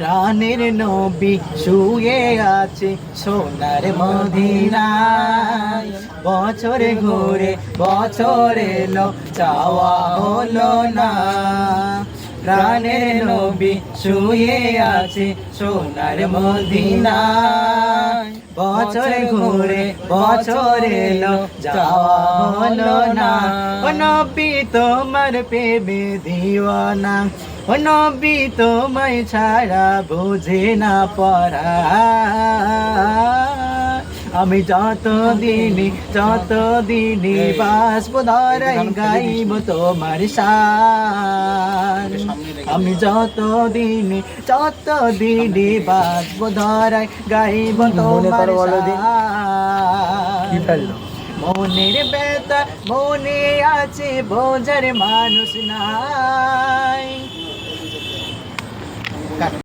প্রাণের নবী শুয়ে আছে সোনার মদিনায়। বছরে ঘুরে বছরে লো চাওয়া হলো না। প্রাণের নবী শুয়ে আছে সোনার মদিনায়। বছরে ঘুরে, বছর এলো, যাওয়া হলো না। ও তোমার প্রেমে দিওয়ানা। ও তোমায় ছাড়া বুঝে না পড়া। আমি যত দিনে যত দিনে বাসব ধরাই গাইব তোমার শান আমি যত দিনে যত দিনে বাসব ধরাই গাইব তোমার মনের বেতা মনে আছে বোঝার মানুষ নাই।